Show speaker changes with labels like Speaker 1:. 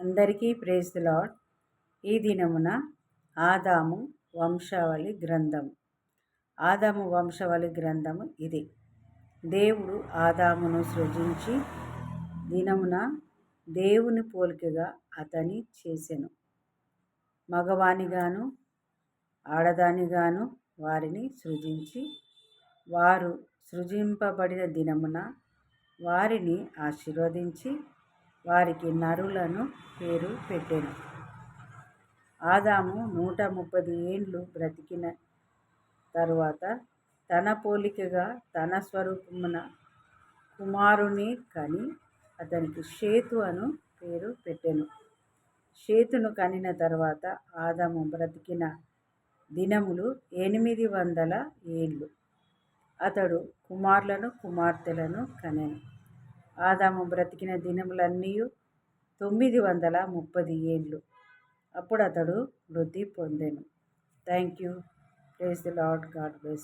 Speaker 1: అందరికీ praise lord ఈ దినమున ఆదాము వంశావళి గ్రంథం. ఆదాము వంశావళి గ్రంథము ఇది. దేవుడు ఆదామును సృజించి దినమున దేవుని పోలికగా అతని చేసెను. మగవానిగాను ఆడదానిగాను వారిని సృజించి వారు సృజింపబడిన దినమున వారిని ఆశీర్వదించి వారికి నరులను పేరు పెట్టెను. ఆదాము నూట ముప్పై ఏండ్లు బ్రతికిన తరువాత తన పోలికగా తన స్వరూపమున కుమారుని కని అతనికి షేతు అను పేరు పెట్టెను. షేతును కనిన తర్వాత ఆదాము బ్రతికిన దినములు ఎనిమిది వందల ఏళ్ళు అతడు కుమారులను కుమార్తెలను కనెను. ఆదాము బ్రతికిన దినములన్నీ తొమ్మిది వందల ముప్పది ఏళ్ళు అప్పుడు అతడు వృద్ధి పొందాను. Thank you praise the Lord God bless